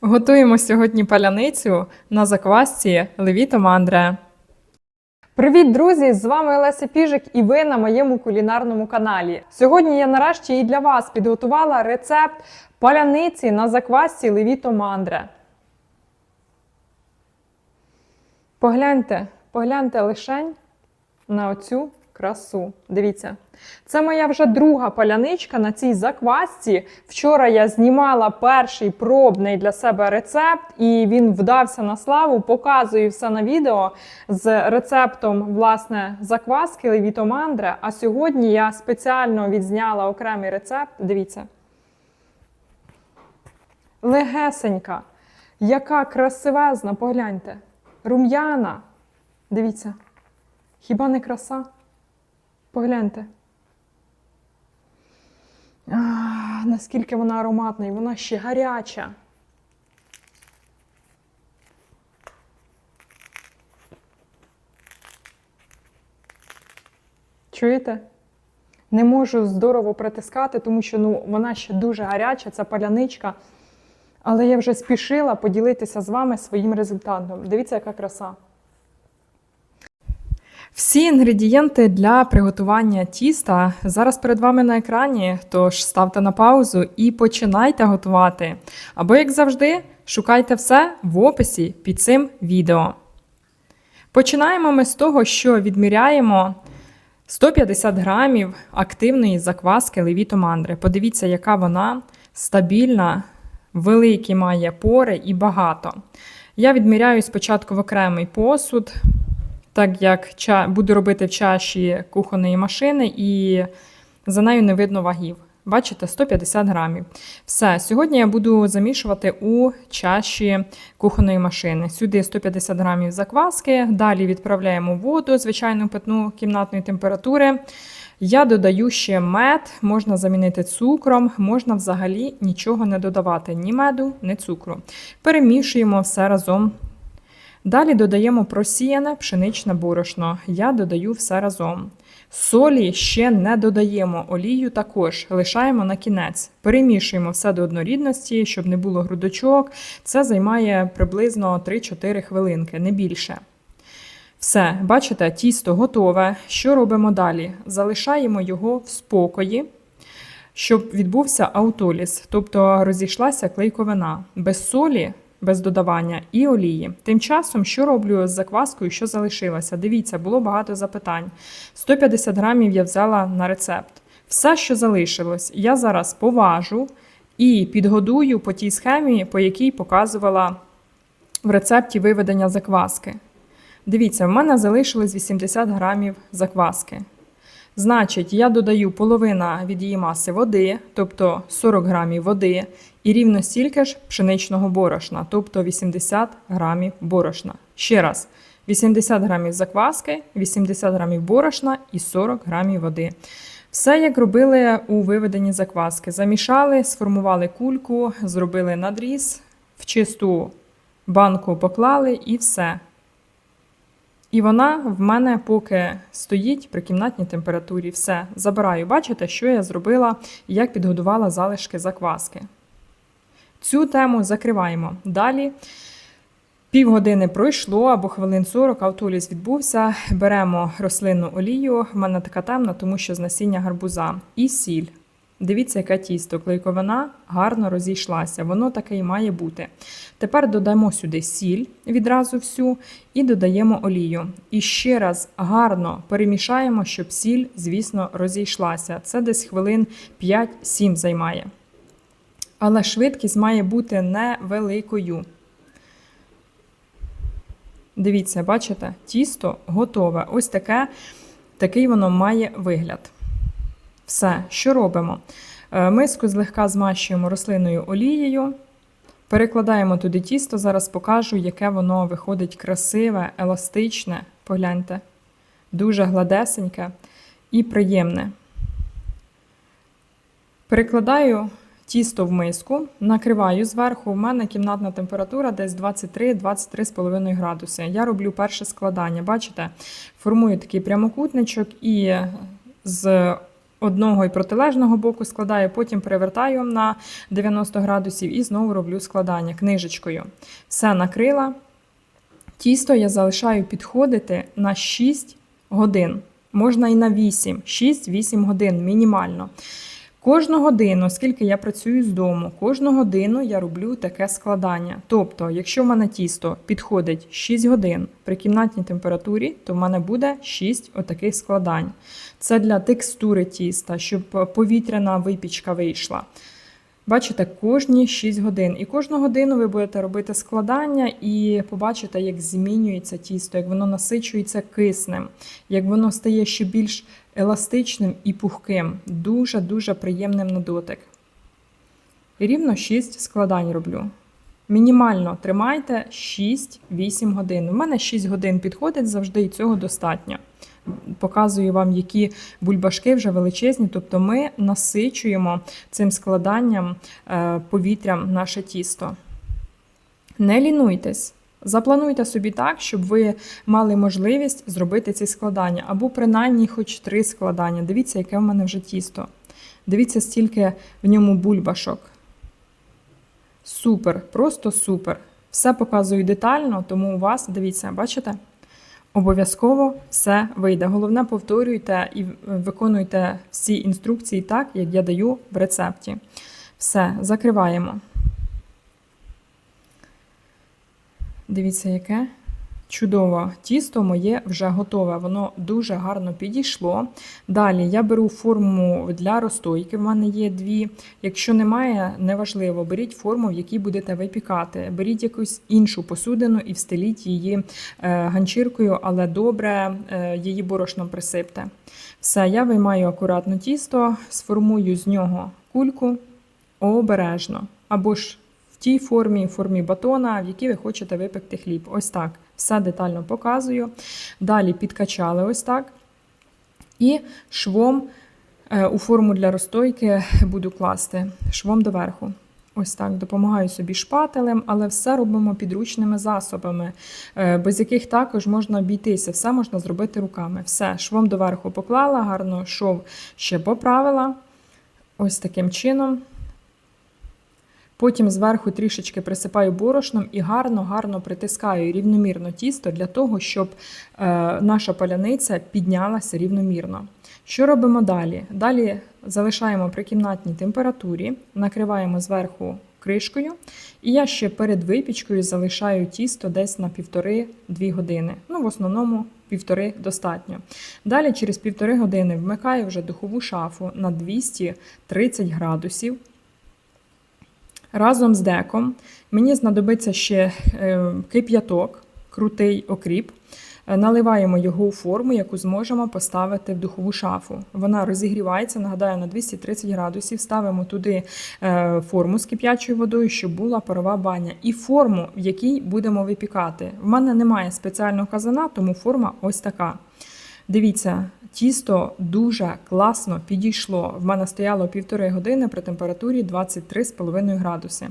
Готуємо сьогодні паляницю на заквасці Левіто Мандре. Привіт, друзі! З вами Олеся Піжик і ви на моєму кулінарному каналі. Сьогодні я нарешті і для вас підготувала рецепт паляниці на заквасці Левіто Мандре. Погляньте, погляньте лишень на оцю красу. Дивіться, це моя вже друга паляничка на цій заквасці. Вчора я знімала перший пробний для себе рецепт, і він вдався на славу. Показую все на відео з рецептом власне закваски Левіто Мандре. А сьогодні я спеціально відзняла окремий рецепт. Дивіться. Легесенька, яка красивезна, погляньте. Рум'яна. Дивіться. Хіба не краса? Погляньте. А, наскільки вона ароматна, і вона ще гаряча. Чуєте? Не можу здорово притискати, тому що ну, вона ще дуже гаряча, ця паляничка. Але я вже спішила поділитися з вами своїм результатом. Дивіться, яка краса. Всі інгредієнти для приготування тіста зараз перед вами на екрані, тож ставте на паузу і починайте готувати. Або, як завжди, шукайте все в описі під цим відео. Починаємо ми з того, що відміряємо 150 грамів активної закваски Левіто Мандри. Подивіться, яка вона стабільна, великі має пори і багато. Я відміряю спочатку в окремий посуд так як ча- буду робити в чаші кухонної машини, і за нею не видно вагів. Бачите, 150 грамів. Все, сьогодні я буду замішувати у чаші кухонної машини. Сюди 150 грамів закваски, далі відправляємо воду, звичайну питну кімнатної температури. Я додаю ще мед, можна замінити цукром, можна взагалі нічого не додавати, ні меду, ні цукру. Перемішуємо все разом Далі додаємо просіяне пшеничне борошно. Я додаю все разом. Солі ще не додаємо, олію також лишаємо на кінець. Перемішуємо все до однорідності, щоб не було грудочок. Це займає приблизно 3-4 хвилинки, не більше. Все, бачите, тісто готове. Що робимо далі? Залишаємо його в спокої, щоб відбувся аутоліз, тобто розійшлася клейковина. Без солі без додавання і олії. Тим часом, що роблю з закваскою, що залишилося? Дивіться, було багато запитань. 150 грамів я взяла на рецепт. Все, що залишилось, я зараз поважу і підгодую по тій схемі, по якій показувала в рецепті виведення закваски. Дивіться, в мене залишилось 80 грамів закваски. Значить, я додаю половина від її маси води, тобто 40 грамів води, і рівно стільки ж пшеничного борошна, тобто 80 грамів борошна. Ще раз, 80 грамів закваски, 80 грамів борошна і 40 грамів води. Все, як робили у виведенні закваски. Замішали, сформували кульку, зробили надріз, в чисту банку поклали і все. І вона в мене поки стоїть при кімнатній температурі. Все, забираю. Бачите, що я зробила як підгодувала залишки закваски. Цю тему закриваємо. Далі півгодини пройшло або хвилин 40, автоліз відбувся. Беремо рослинну олію. В мене така темна, тому що з насіння гарбуза. І сіль. Дивіться, яке тісто. Клейковина гарно розійшлася. Воно таке і має бути. Тепер додамо сюди сіль відразу всю і додаємо олію. І ще раз гарно перемішаємо, щоб сіль, звісно, розійшлася. Це десь хвилин 5-7 займає. Але швидкість має бути невеликою. Дивіться, бачите, тісто готове. Ось таке, такий воно має вигляд. Все, що робимо? Е, Миску злегка змащуємо рослинною олією, перекладаємо туди тісто, зараз покажу, яке воно виходить красиве, еластичне. Погляньте, дуже гладесеньке і приємне. Перекладаю тісто в миску, накриваю зверху. У мене кімнатна температура десь 23-23,5 градуси. Я роблю перше складання. Бачите, формую такий прямокутничок і з одного і протилежного боку складаю, потім перевертаю на 90 градусів і знову роблю складання книжечкою. Все накрила. Тісто я залишаю підходити на 6 годин. Можна і на 8, 6-8 годин мінімально. Кожну годину, оскільки я працюю з дому, кожну годину я роблю таке складання. Тобто, якщо в мене тісто підходить 6 годин при кімнатній температурі, то в мене буде 6 отаких складань. Це для текстури тіста, щоб повітряна випічка вийшла. Бачите, кожні 6 годин. І кожну годину ви будете робити складання і побачите, як змінюється тісто, як воно насичується киснем, як воно стає ще більш еластичним і пухким. Дуже-дуже приємним на дотик. Рівно 6 складань роблю. Мінімально тримайте 6-8 годин. У мене 6 годин підходить завжди, і цього достатньо. Показую вам, які бульбашки вже величезні, тобто ми насичуємо цим складанням е, повітрям наше тісто. Не лінуйтесь. Заплануйте собі так, щоб ви мали можливість зробити ці складання, або принаймні хоч три складання. Дивіться, яке в мене вже тісто. Дивіться, стільки в ньому бульбашок. Супер, просто супер. Все показую детально, тому у вас, дивіться, бачите? Обов'язково все вийде. Головне, повторюйте і виконуйте всі інструкції так, як я даю в рецепті. Все, закриваємо. Дивіться, яке чудове тісто моє вже готове. Воно дуже гарно підійшло. Далі я беру форму для розстойки. В мене є дві. Якщо немає, неважливо, беріть форму, в якій будете випікати. Беріть якусь іншу посудину і встеліть її е, ганчіркою, але добре е, її борошном присипте. Все, я виймаю акуратно тісто, сформую з нього кульку обережно. Або ж тій формі, формі батона, в якій ви хочете випекти хліб. Ось так. Все детально показую. Далі підкачали ось так. І швом е, у форму для розстойки буду класти швом доверху. Ось так, допомагаю собі шпателем, але все робимо підручними засобами, е, без яких також можна обійтися. Все можна зробити руками. Все, швом доверху поклала, гарно шов ще поправила. Ось таким чином. Потім зверху трішечки присипаю борошном і гарно-гарно притискаю рівномірно тісто для того, щоб е, наша паляниця піднялася рівномірно. Що робимо далі? Далі залишаємо при кімнатній температурі, накриваємо зверху кришкою, і я ще перед випічкою залишаю тісто десь на 1,5-2 години. Ну, в основному півтори достатньо. Далі, через півтори години, вмикаю вже духову шафу на 230 градусів. Разом з деком мені знадобиться ще е, кип'яток, крутий окріп. Е, наливаємо його у форму, яку зможемо поставити в духову шафу. Вона розігрівається, нагадаю, на 230 градусів. Ставимо туди е, форму з кип'ячою водою, щоб була парова баня. І форму, в якій будемо випікати. В мене немає спеціального казана, тому форма ось така. Дивіться, тісто дуже класно підійшло. В мене стояло півтори години при температурі 23,5 градуси.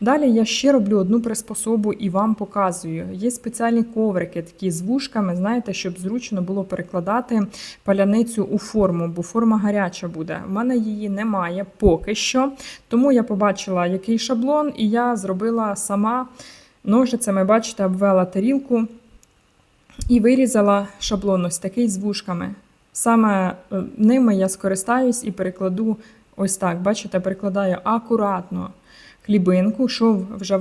Далі я ще роблю одну приспособу і вам показую. Є спеціальні коврики, такі з вушками, знаєте, щоб зручно було перекладати паляницю у форму, бо форма гаряча буде. У мене її немає поки що. Тому я побачила, який шаблон, і я зробила сама ножицями, бачите, обвела тарілку. І вирізала шаблон ось такий з вушками. Саме е, ними я скористаюсь і перекладу ось так. Бачите, перекладаю акуратно хлібинку, шов вже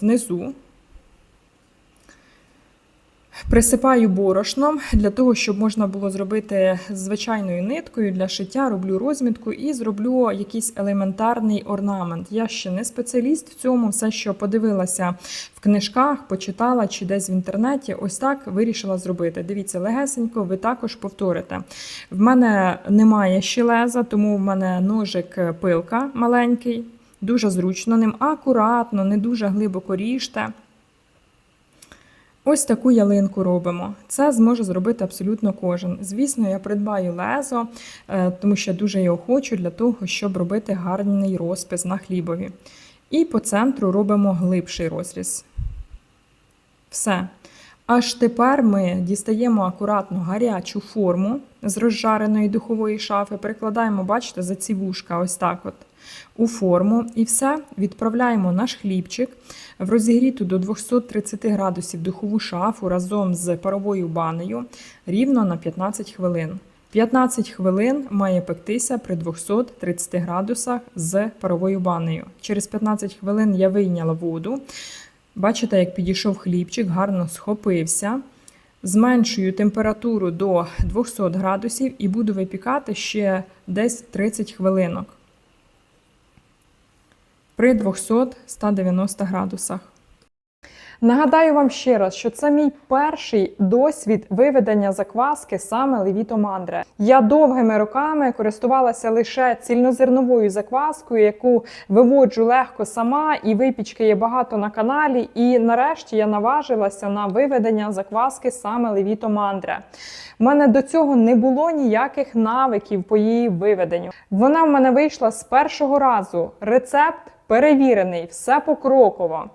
внизу. Присипаю борошном для того, щоб можна було зробити звичайною ниткою для шиття, роблю розмітку і зроблю якийсь елементарний орнамент. Я ще не спеціаліст в цьому, все, що подивилася в книжках, почитала чи десь в інтернеті, ось так вирішила зробити. Дивіться, легесенько, ви також повторите. В мене немає ще леза, тому в мене ножик пилка маленький, дуже зручно ним, акуратно, не дуже глибоко ріжте. Ось таку ялинку робимо. Це зможе зробити абсолютно кожен. Звісно, я придбаю лезо, е, тому що дуже його хочу для того, щоб робити гарний розпис на хлібові. І по центру робимо глибший розріз. Все. Аж тепер ми дістаємо акуратно гарячу форму з розжареної духової шафи, перекладаємо, бачите, за ці вушка, ось так от, у форму. І все, відправляємо наш хлібчик в розігріту до 230 градусів духову шафу разом з паровою банею рівно на 15 хвилин. 15 хвилин має пектися при 230 градусах з паровою банею. Через 15 хвилин я вийняла воду. Бачите, як підійшов хлібчик, гарно схопився. Зменшую температуру до 200 градусів і буду випікати ще десь 30 хвилинок при 200-190 градусах. Нагадаю вам ще раз, що це мій перший досвід виведення закваски саме Левіто Мандре. Я довгими роками користувалася лише цільнозерновою закваскою, яку виводжу легко сама, і випічки є багато на каналі. І нарешті я наважилася на виведення закваски саме Левіто Мандре. У мене до цього не було ніяких навиків по її виведенню. Вона в мене вийшла з першого разу. Рецепт перевірений, все покроково.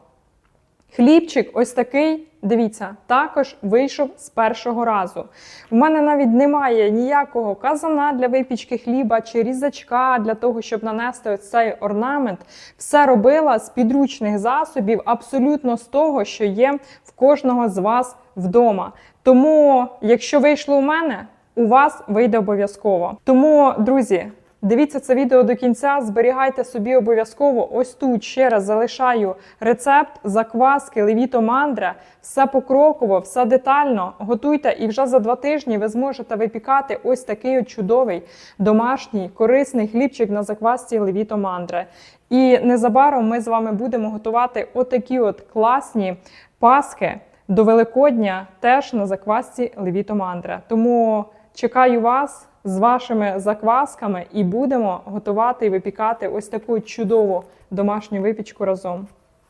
Хлібчик ось такий, дивіться, також вийшов з першого разу. У мене навіть немає ніякого казана для випічки хліба чи різачка для того, щоб нанести ось цей орнамент. Все робила з підручних засобів, абсолютно з того, що є в кожного з вас вдома. Тому, якщо вийшло у мене, у вас вийде обов'язково. Тому, друзі. Дивіться це відео до кінця, зберігайте собі обов'язково. Ось тут ще раз залишаю рецепт закваски Левіто Мандре. Все покроково, все детально. Готуйте, і вже за два тижні ви зможете випікати ось такий от чудовий домашній корисний хлібчик на заквасці Левіто Мандре. І незабаром ми з вами будемо готувати отакі от класні паски до Великодня теж на заквасці Левіто Мандре. Тому чекаю вас з вашими заквасками і будемо готувати і випікати ось таку чудову домашню випічку разом.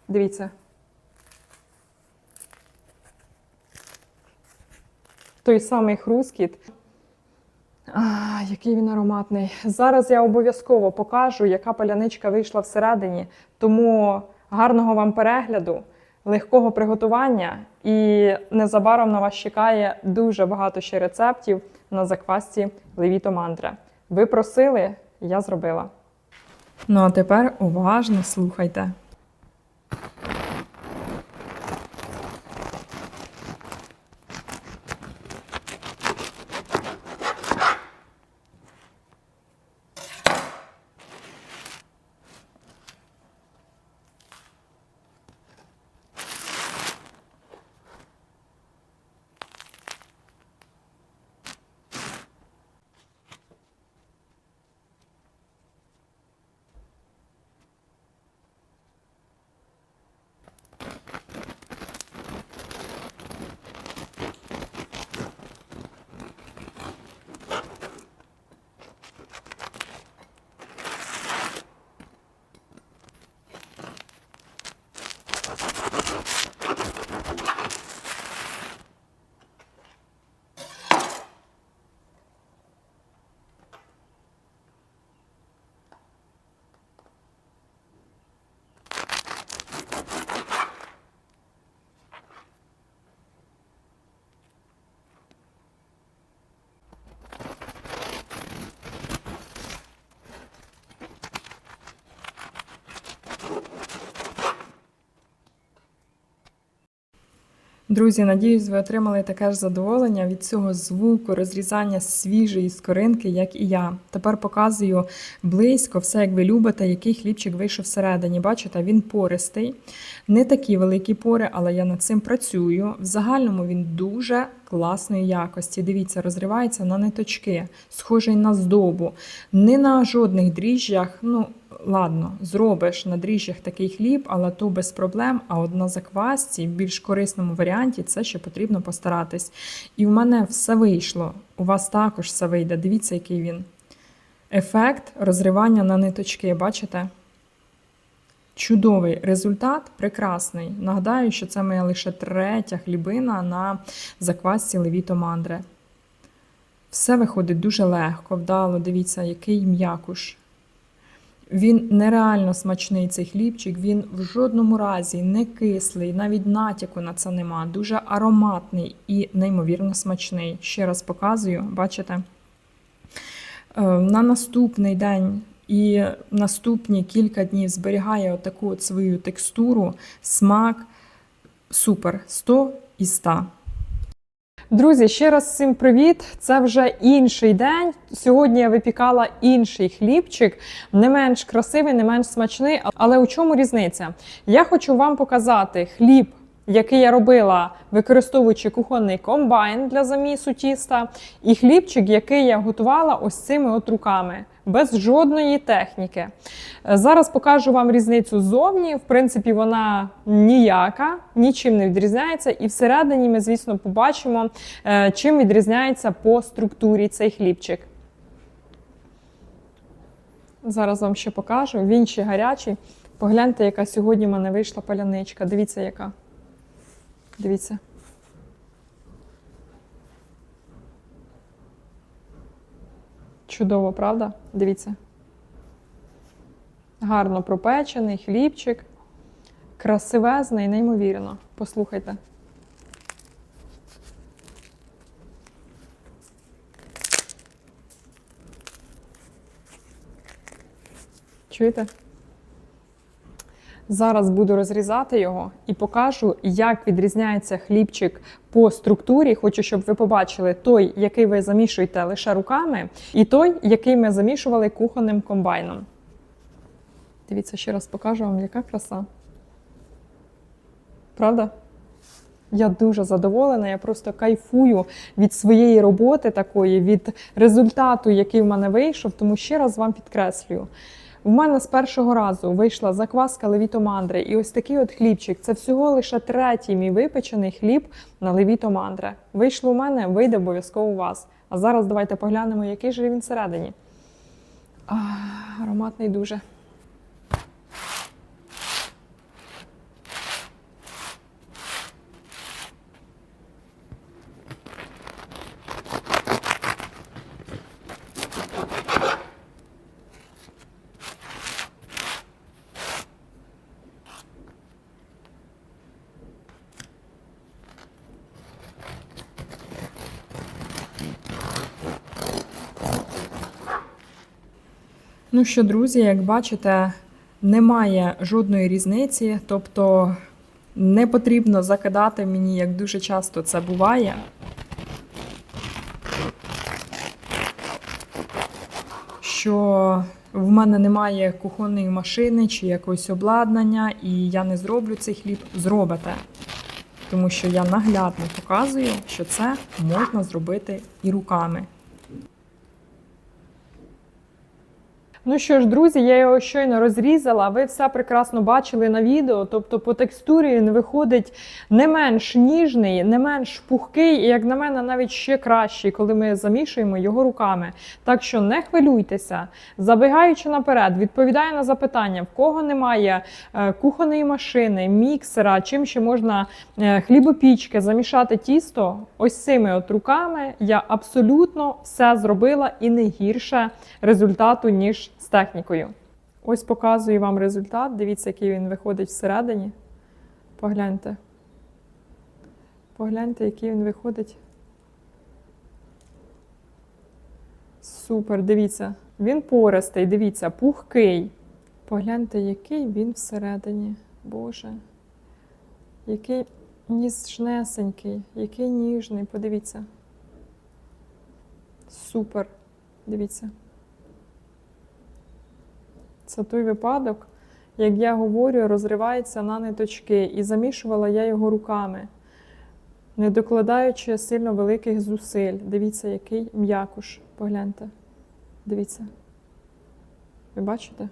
Дивіться. Той самий хрускіт. А, який він ароматний. Зараз я обов'язково покажу, яка паляничка вийшла всередині. Тому гарного вам перегляду, легкого приготування, і незабаром на вас чекає дуже багато ще рецептів на заквасці Левіто Мандре. Ви просили, я зробила. Ну а тепер уважно слухайте. Друзі, надіюсь, ви отримали таке ж задоволення від цього звуку розрізання свіжої скоринки, як і я. Тепер показую близько, все як ви любите, який хлібчик вийшов всередині. Бачите, він пористий, не такі великі пори, але я над цим працюю. В загальному він дуже класної якості. Дивіться, розривається на ниточки, схожий на здобу, не на жодних дріжджах. ну, ладно, зробиш на дріжджах такий хліб, але то без проблем. А от на заквасці, в більш корисному варіанті, це ще потрібно постаратись. І в мене все вийшло. У вас також все вийде. Дивіться, який він. Ефект розривання на ниточки, бачите? Чудовий результат, прекрасний. Нагадаю, що це моя лише третя хлібина на заквасці Левіто Мандре. Все виходить дуже легко, вдало. Дивіться, який м'якуш. Він нереально смачний цей хлібчик, він в жодному разі не кислий, навіть натяку на це нема. Дуже ароматний і неймовірно смачний. Ще раз показую, бачите? Е, На наступний день і наступні кілька днів зберігає отаку от свою текстуру, смак. Супер 100 і 100. Друзі, ще раз всім привіт! Це вже інший день. Сьогодні я випікала інший хлібчик, не менш красивий, не менш смачний. Але у чому різниця? Я хочу вам показати хліб, який я робила, використовуючи кухонний комбайн для замісу тіста, і хлібчик, який я готувала ось цими от руками. Без жодної техніки. Е, Зараз покажу вам різницю ззовні. В принципі, вона ніяка, нічим не відрізняється. І всередині ми, звісно, побачимо, е, чим відрізняється по структурі цей хлібчик. Зараз вам ще покажу. Він ще гарячий. Погляньте, яка сьогодні в мене вийшла паляничка. Дивіться, яка. Дивіться. Чудово, правда? Дивіться. Гарно пропечений хлібчик. Красивезний, неймовірно. Послухайте. Чуєте? Зараз буду розрізати його і покажу, як відрізняється хлібчик по структурі. Хочу, щоб ви побачили той, який ви замішуєте лише руками, і той, який ми замішували кухонним комбайном. Дивіться, ще раз покажу вам, яка краса. Правда? Я дуже задоволена, я просто кайфую від своєї роботи такої, від результату, який в мене вийшов, тому ще раз вам підкреслюю. В мене з першого разу вийшла закваска левіто мандри, і ось такий от хлібчик. Це всього лише третій мій випечений хліб на левіто мандри. Вийшло у мене, вийде обов'язково у вас. А зараз давайте поглянемо, який же він всередині. А, ароматний дуже. Ну що, друзі, як бачите, немає жодної різниці, тобто не потрібно закидати мені, як дуже часто це буває. Що в мене немає кухонної машини чи якогось обладнання, і я не зроблю цей хліб, зробите. Тому що я наглядно показую, що це можна зробити і руками. Ну що ж, друзі, я його щойно розрізала. Ви все прекрасно бачили на відео. Тобто, по текстурі він виходить не менш ніжний, не менш пухкий, і як на мене, навіть ще кращий, коли ми замішуємо його руками. Так що не хвилюйтеся, забігаючи наперед, відповідаю на запитання, в кого немає е, кухонної машини, міксера, чим ще можна е, хлібопічки замішати тісто. Ось цими от руками я абсолютно все зробила і не гірше результату, ніж з технікою. Ось показую вам результат. Дивіться, який він виходить всередині. Погляньте. Погляньте, який він виходить. Супер, дивіться. Він пористий, дивіться, пухкий. Погляньте, який він всередині. Боже. Який ніжнесенький, який ніжний, подивіться. Супер. Дивіться. Це той випадок, як я говорю, розривається на ниточки, і замішувала я його руками, не докладаючи сильно великих зусиль. Дивіться, який м'якуш. Погляньте. Дивіться. Ви бачите?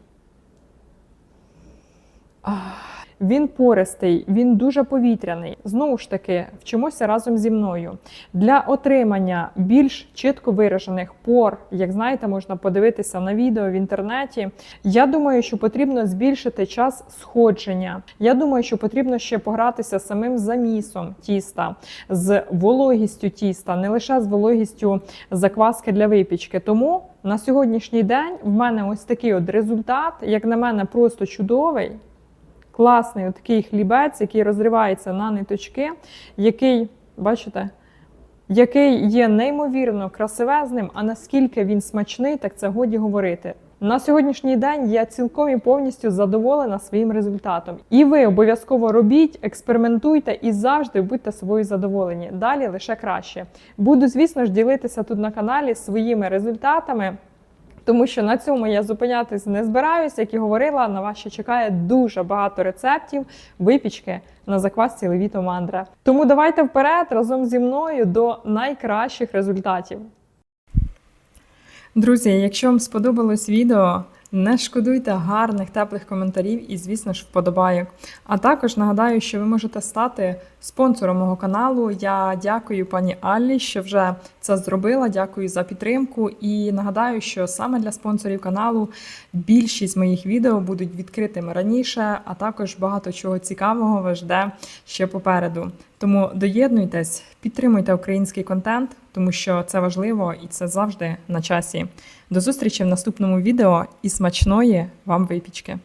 Ах. Він пористий, він дуже повітряний. Знову ж таки, вчимося разом зі мною. Для отримання більш чітко виражених пор, як знаєте, можна подивитися на відео в інтернеті. Я думаю, що потрібно збільшити час сходження. Я думаю, що потрібно ще погратися самим замісом тіста, з вологістю тіста, не лише з вологістю закваски для випічки. Тому на сьогоднішній день в мене ось такий от результат, як на мене, просто чудовий. Класний такий хлібець, який розривається на ниточки, який, бачите, який є неймовірно красивезним, а наскільки він смачний, так це годі говорити. На сьогоднішній день я цілком і повністю задоволена своїм результатом. І ви обов'язково робіть, експериментуйте і завжди будьте собою задоволені. Далі лише краще. Буду, звісно ж, ділитися тут на каналі своїми результатами. Тому що на цьому я зупинятись не збираюся, як і говорила, на вас ще чекає дуже багато рецептів випічки на заквасці Левіто Мандра. Тому давайте вперед разом зі мною до найкращих результатів. Друзі, якщо вам сподобалось відео, не шкодуйте гарних теплих коментарів і, звісно ж, вподобайок. А також нагадаю, що ви можете стати спонсором мого каналу. Я дякую пані Аллі, що вже це зробила. Дякую за підтримку. І нагадаю, що саме для спонсорів каналу більшість моїх відео будуть відкритими раніше, а також багато чого цікавого вас жде ще попереду. Тому доєднуйтесь, підтримуйте український контент, тому що це важливо і це завжди на часі. До зустрічі в наступному відео і смачної вам випічки!